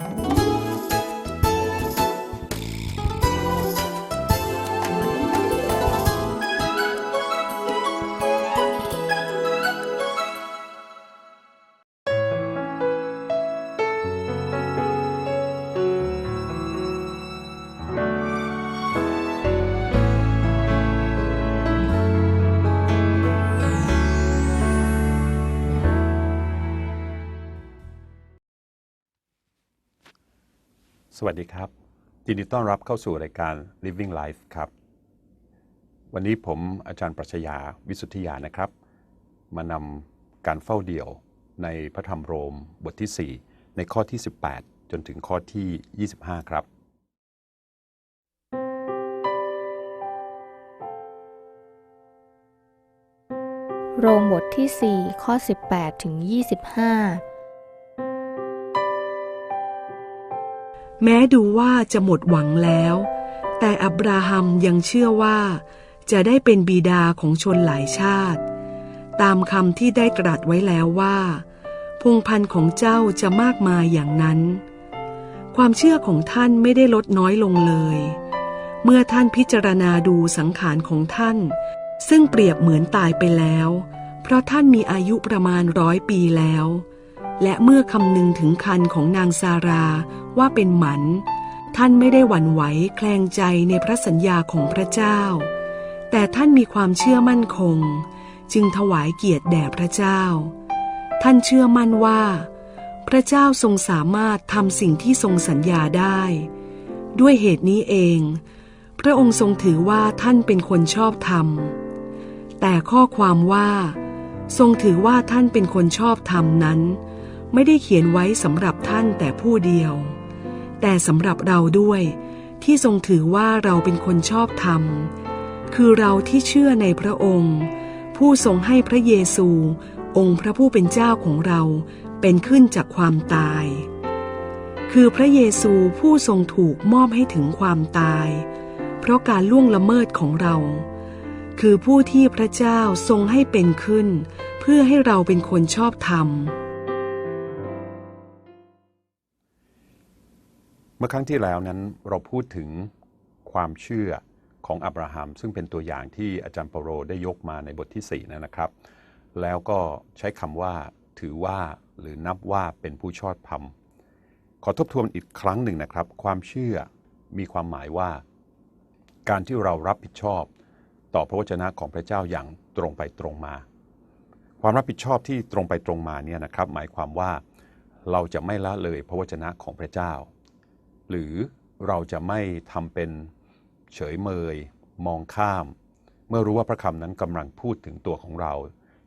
Müzik สวัสดีครับยินดีต้อนรับเข้าสู่รายการ Living Life ครับ วันนี้ผมอาจารย์ปรัชญาวิสุทธิยานะครับ มานำการเฝ้าเดี่ยวในพระธรรมโรมบทที่ 4 ในข้อที่ 18 จนถึงข้อที่ 25 ครับ โรมบทที่ 4 ข้อ 18 ถึง 25 แม้ดูว่าจะหมดหวังแล้ว แต่อับราฮัมยังเชื่อว่า จะได้เป็นบิดาของชนหลายชาติ ตามคำที่ได้ตรัสไว้แล้วว่า พงพันธุ์ของเจ้าจะมากมายอย่างนั้น ความเชื่อของท่านไม่ได้ลดน้อยลงเลย เมื่อท่านพิจารณาดูสังขารของท่าน ซึ่งเปรียบเหมือนตายไปแล้ว เพราะท่านมีอายุประมาณร้อยปีแล้ว และเมื่อคำนึงถึงคันของนางซารา ว่าเป็นหมัน ท่านไม่ได้หวั่นไหวแคลงใจในพระสัญญาของพระเจ้า แต่ท่านมีความเชื่อมั่นคง จึงถวายเกียรติแด่พระเจ้า ท่านเชื่อมั่นว่า พระเจ้าทรงสามารถทำสิ่งที่ทรงสัญญาได้ ด้วยเหตุนี้เอง พระองค์ทรงถือว่าท่านเป็นคนชอบธรรม แต่ข้อความว่า ทรงถือว่าท่านเป็นคนชอบธรรมนั้นไม่ได้เขียนไว้สำหรับท่านแต่ผู้เดียว แต่สำหรับเราด้วย ที่ทรงถือว่าเราเป็นคนชอบธรรม คือเราที่เชื่อในพระองค์ ผู้ทรงให้พระเยซู องค์พระผู้เป็นเจ้าของเราเป็นขึ้นจากความตาย คือพระเยซูผู้ทรงถูกมอบให้ถึงความตาย เพราะการล่วงละเมิดของเรา คือผู้ที่พระเจ้าทรงให้เป็นขึ้น เพื่อให้เราเป็นคนชอบธรรม เมื่อครั้งที่แล้วนั้นเราพูดถึงความเชื่อของอับราฮัม ซึ่งเป็นตัวอย่างที่อาจารย์เปโรได้ยกมาในบทที่ 4 นะครับ แล้วก็ใช้คำว่าถือว่าหรือนับว่าเป็นผู้ชอบธรรมขอทบทวนอีกครั้งหนึ่งนะครับ ความเชื่อมีความหมายว่า การที่เรารับผิดชอบต่อพระวจนะของพระเจ้าอย่างตรงไปตรงมา ความรับผิดชอบที่ตรงไปตรงมาเนี่ยนะครับ หมายความว่าเราจะไม่ละเลยพระวจนะของพระเจ้า หรือเราจะไม่ทำเป็นเฉยเมย มองข้าม เมื่อรู้ว่าพระคำนั้นกำลังพูดถึงตัวของเรา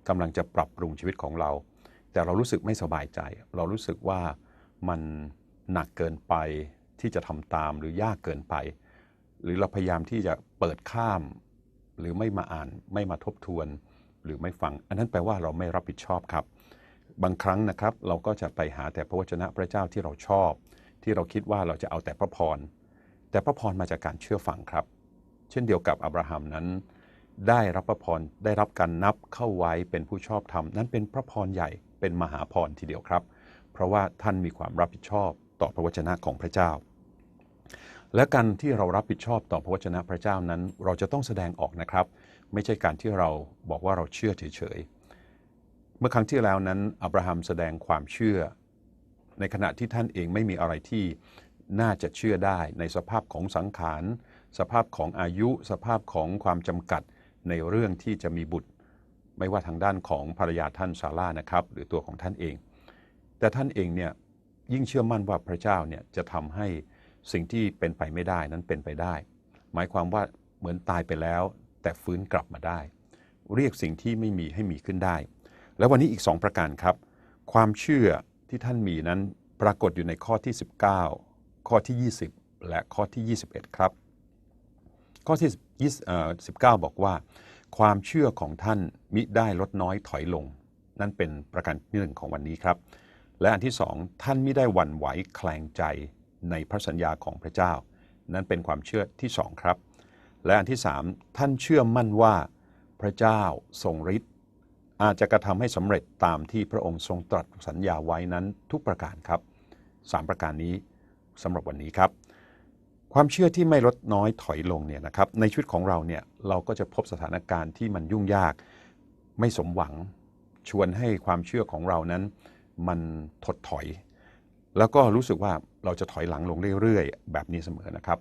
กำลังจะปรับปรุงชีวิตของเรา แต่เรารู้สึกไม่สบายใจ เรารู้สึกว่ามันหนักเกินไปที่จะทำตามหรือยากเกินไป หรือเราพยายามที่จะเปิดข้าม หรือไม่มาอ่านไม่มาทบทวน หรือไม่ฟัง อันนั้นแปลว่าเราไม่รับผิดชอบครับ บางครั้งนะครับ เราก็จะไปหาแต่พระวจนะพระเจ้าที่เราชอบ ที่เราคิดว่าเราจะเอาแต่พระพร แต่พระพรมาจากการเชื่อฟังครับ เช่นเดียวกับอับราฮัมนั้น ได้รับพระพรได้รับการนับเข้าไว้เป็นผู้ชอบธรรมนั้นเป็นพระพรใหญ่เป็นมหาพรทีเดียวครับ เพราะว่าท่านมีความรับผิดชอบต่อพระวจนะของพระเจ้า และการที่เรารับผิดชอบต่อพระวจนะพระเจ้านั้น เราจะต้องแสดงออกนะครับ ไม่ใช่การที่เราบอกว่าเราเชื่อเฉยๆเมื่อครั้งที่แล้วนั้นอับราฮัมแสดงความเชื่อ ในขณะที่ท่านเองไม่มีอะไรที่น่าจะเชื่อได้ในสภาพของสังขาร สภาพของอายุ สภาพของความจำกัดในเรื่องที่จะมีบุตร ไม่ว่าทางด้านของภรรยาท่านซาร่านะครับ หรือตัวของท่านเอง แต่ท่านเองเนี่ยยิ่งเชื่อมั่นว่าพระเจ้าเนี่ยจะทำให้สิ่งที่เป็นไปไม่ได้นั้นเป็นไปได้ หมายความว่าเหมือนตายไปแล้ว แต่ฟื้นกลับมาได้ เรียกสิ่งที่ไม่มีให้มีขึ้นได้ แล้ววันนี้อีก2ประการครับ ความเชื่อ ที่ท่านมีนั้นปรากฏอยู่ในข้อที่ 19 ข้อที่ 20 และข้อที่ 21 ครับ ข้อที่20เอ่อ19 บอกว่า ความเชื่อของท่านมิได้ลดน้อยถอยลง นั่นเป็นประการที่หนึ่งของวันนี้ครับ และอันที่สองท่านไม่ได้หวั่นไหวแคลงใจในพระสัญญาของพระเจ้า นั่นเป็นความเชื่อที่สองครับ และอันที่สามท่านเชื่อมั่นว่าพระเจ้าทรงฤทธิ์ อาจจะกระทำให้สำเร็จตามที่พระองค์ทรงตรัสสัญญาไว้นั้นทุกประการครับ 3 ประการนี้สำหรับวันนี้ครับ ความเชื่อที่ไม่ลดน้อยถอยลงเนี่ยนะครับในชีวิตของเราเนี่ยเราก็จะพบสถานการณ์ที่มันยุ่งยาก ไม่สมหวังชวนให้ความเชื่อของเรานั้นมันถดถอย แล้วก็รู้สึกว่าเราจะถอยหลังลงเรื่อยๆ แบบนี้เสมอนะครับ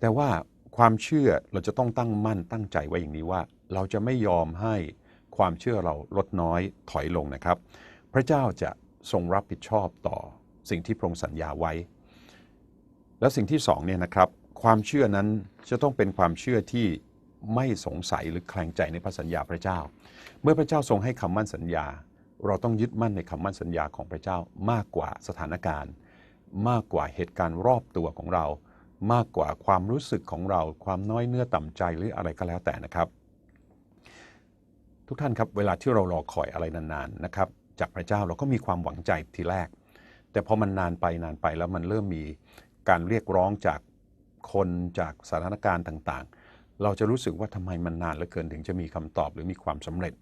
แต่ว่าความเชื่อเราจะต้องตั้งมั่นตั้งใจไว้อย่างนี้ว่า เราจะไม่ยอมให้ ความเชื่อเราลดน้อยถอยลงนะครับ พระเจ้าจะทรงรับผิดชอบต่อสิ่งที่พระองค์สัญญาไว้ แล้วสิ่งที่สองเนี่ยนะครับ ความเชื่อนั้นจะต้องเป็นความเชื่อที่ไม่สงสัยหรือแคลงใจในพระสัญญาพระเจ้า เมื่อพระเจ้าทรงให้คำมั่นสัญญา เราต้องยึดมั่นในคำมั่นสัญญาของพระเจ้ามากกว่าสถานการณ์ มากกว่าเหตุการณ์รอบตัวของเรา มากกว่าความรู้สึกของเรา ความน้อยเนื้อต่ำใจหรืออะไรก็แล้วแต่นะครับ ทุกท่านครับเวลาที่เรารอคอยอะไรนานๆนะครับจากพระเจ้าเราก็มีความหวังใจทีแรก แต่พอมันนานไปนานไปแล้วมันเริ่มมีการเรียกร้องจากคนจากสถานการณ์ต่างๆ เราจะรู้สึกว่าทำไมมันนานเหลือเกินถึงจะมีคำตอบหรือมีความสำเร็จ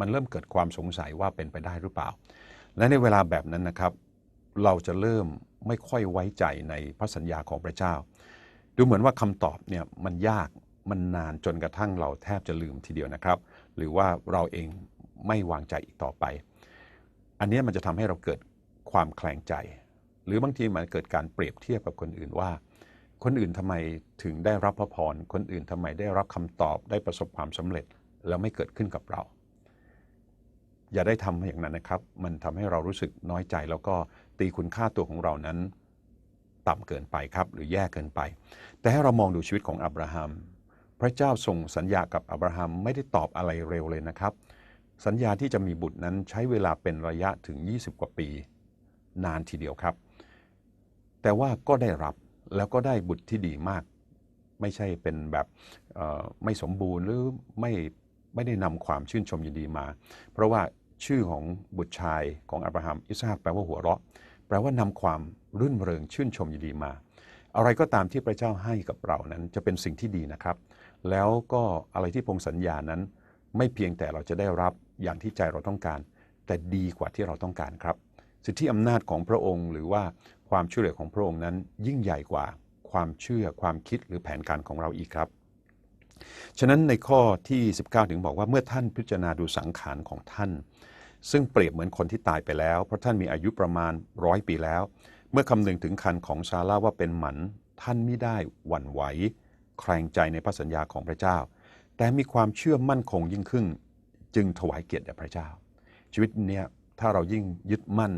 มันเริ่มเกิดความสงสัยว่าเป็นไปได้หรือเปล่า และในเวลาแบบนั้นนะครับ เราจะเริ่มไม่ค่อยไว้ใจในพระสัญญาของพระเจ้า ดูเหมือนว่าคำตอบเนี่ยมันยาก มันนานจนกระทั่งเราแทบจะลืมทีเดียวนะครับ หรือว่าเราเองไม่วางใจอีกต่อไป อันนี้มันจะทำให้เราเกิดความแคลงใจ หรือบางทีมันเกิดการเปรียบเทียบกับคนอื่นว่า คนอื่นทำไมถึงได้รับพระพร คนอื่นทำไมได้รับคำตอบได้ประสบความสำเร็จแล้วไม่เกิดขึ้นกับเรา อย่าได้ทำอย่างนั้นนะครับ มันทำให้เรารู้สึกน้อยใจ แล้วก็ตีคุณค่าตัวของเรานั้น ต่ำเกินไปครับ หรือแย่เกินไป แต่ให้เรามองดูชีวิตของอับราฮัม ระเจ้าส่งสัญญากับอับราฮัมไม่ได้ตอบอะไรเร็วเลยนะครับ สัญญาที่จะมีบุตรนั้นใช้เวลาเป็นระยะถึง 20 กว่าปี นานทีเดียวครับ แต่ว่าก็ได้รับแล้วก็ได้บุตรที่ดีมาก ไม่ใช่เป็นแบบไม่สมบูรณ์หรือไม่ไม่ได้นำความชื่นชมยินดีมา เพราะว่าชื่อของบุตรชายของอับราฮัมอิสฮากแปลว่าหัวเราะ แปลว่านำความรื่นเริงชื่นชมยินดีมา อะไรก็ตามที่พระเจ้าให้กับเรานั้นจะเป็นสิ่งที่ดีนะครับ แล้วก็อะไรที่พงสัญญานั้น ไม่เพียงแต่เราจะได้รับอย่างที่ใจเราต้องการ แต่ดีกว่าที่เราต้องการครับ สิทธิอำนาจของพระองค์ หรือว่าความช่วยเหลือของพระองค์นั้น ยิ่งใหญ่กว่าความเชื่อความคิดหรือแผนการของเราอีกครับ ฉะนั้นในข้อที่ 19 ถึงบอกว่าเมื่อท่านพิจารณาดูสังขารของท่าน ซึ่งเปรียบเหมือนคนที่ตายไปแล้ว เพราะท่านมีอายุประมาณร้อยปีแล้ว เมื่อคำนึงถึงคันของซาร่าว่าเป็นหมันท่านไม่ได้หวั่นไหว แคลงใจในพระสัญญาของพระเจ้า แต่มีความเชื่อมั่นคงยิ่งขึ้น จึงถวายเกียรติแด่พระเจ้า ชีวิตเนี้ยถ้าเรายิ่งยึดมั่น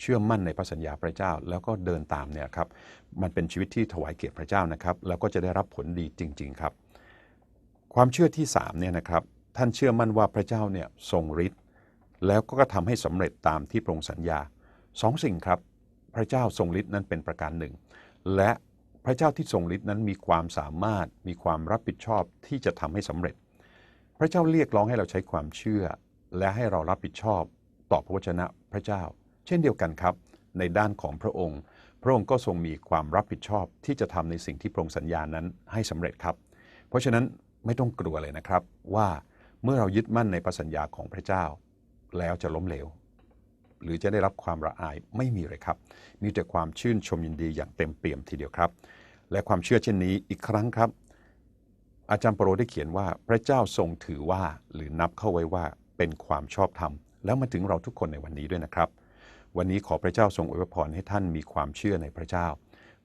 เชื่อมั่นในพระสัญญาพระเจ้า แล้วก็เดินตามเนี่ยครับมันเป็นชีวิตที่ถวายเกียรติพระเจ้านะครับแล้วก็จะได้รับผลดีจริง ๆครับ ความเชื่อที่3เนี่ยนะครับท่านเชื่อมั่นว่าพระเจ้าเนี่ยทรงฤทธิ์แล้วก็ทำให้สำเร็จตามที่พระองค์สัญญาสองสิ่งครับ พระเจ้าทรงฤทธิ์นั้นเป็นประการหนึ่ง และ พระเจ้าที่ทรงฤทธิ์นั้นมีความสามารถมีความรับผิดชอบที่จะทำให้สำเร็จ พระเจ้าเรียกร้องให้เราใช้ความเชื่อ และให้เรารับผิดชอบต่อพระวจนะพระเจ้า เช่นเดียวกันครับ ในด้านของพระองค์ พระองค์ก็ทรงมีความรับผิดชอบที่จะทำในสิ่งที่พระองค์สัญญานั้นให้สำเร็จครับ เพราะฉะนั้นไม่ต้องกลัวเลยนะครับว่าเมื่อเรายึดมั่นในพระสัญญาของพระเจ้า แล้วจะล้มเหลว หรือจะได้รับความระอายไม่มีเลยครับ มีแต่ความชื่นชมยินดีอย่างเต็มเปี่ยมทีเดียวครับ และความเชื่อเช่นนี้อีกครั้งครับ อาจารย์ปรโรได้เขียนว่าพระเจ้าทรงถือว่าหรือนับเข้าไว้ว่าเป็นความชอบธรรม แล้วมาถึงเราทุกคนในวันนี้ด้วยนะครับ วันนี้ขอพระเจ้าทรงอวยพรให้ท่านมีความเชื่อในพระเจ้า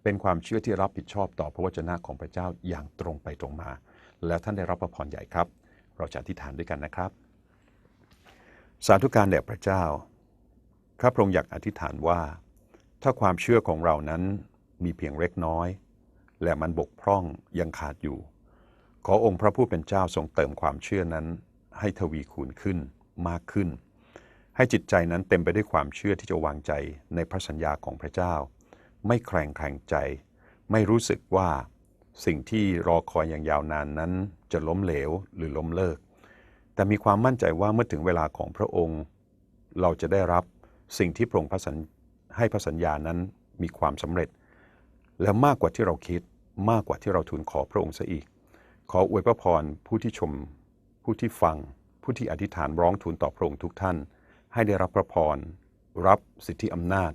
เป็นความเชื่อที่รับผิดชอบต่อพระวจนะของพระเจ้าอย่างตรงไปตรงมา แล้วท่านได้รับพระพรใหญ่ครับ เราจะอธิษฐานด้วยกันนะครับ สาธุการแด่พระเจ้าข้า พระองค์อยากอธิษฐานว่า ถ้าความเชื่อของเรานั้นมีเพียงเล็กน้อย และมันบกพร่องยังขาดอยู่ ขอองค์พระผู้เป็นเจ้าทรงเติมความเชื่อนั้น ให้ทวีคูณขึ้นมากขึ้น ให้จิตใจนั้นเต็มไปด้วยความเชื่อที่จะวางใจในพระสัญญาของพระเจ้า ไม่แคลงแคลงใจ ไม่รู้สึกว่าสิ่งที่รอคอยอย่างยาวนานนั้น จะล้มเหลวหรือล้มเลิก แต่มีความมั่นใจว่าเมื่อถึงเวลาของพระองค์ เราจะได้รับ สิ่งที่พระองค์ให้พระสัญญานั้นมีความสำเร็จ และมากกว่าที่เราคิดมากกว่าที่เราทูลขอพระองค์ซะอีก ขออวยพระพรผู้ที่ชม ผู้ที่ฟัง ผู้ที่อธิษฐานร้องทูลต่อพระองค์ทุกท่าน ให้ได้รับพระพร รับสิทธิอำนาจ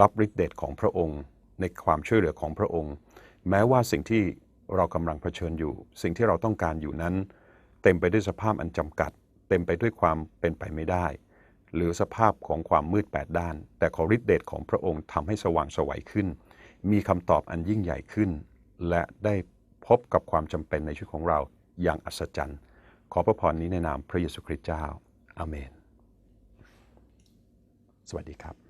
รับฤทธิเดชของพระองค์ ในความช่วยเหลือของพระองค์ แม้ว่าสิ่งที่เรากำลังเผชิญอยู่ สิ่งที่เราต้องการอยู่นั้น เต็มไปด้วยสภาพอันจำกัด เต็มไปด้วยความเป็นไปไม่ได้ หรือสภาพของความมืดแปดด้าน แต่ขอฤทธิเดชของพระองค์ทำให้สว่างสวัยขึ้น มีคำตอบอันยิ่งใหญ่ขึ้น และได้พบกับความจำเป็นในชีวิตของเราอย่างอัศจรรย์ ขอพระพรนี้ในนามพระเยซูคริสต์เจ้าอาเมน สวัสดีครับ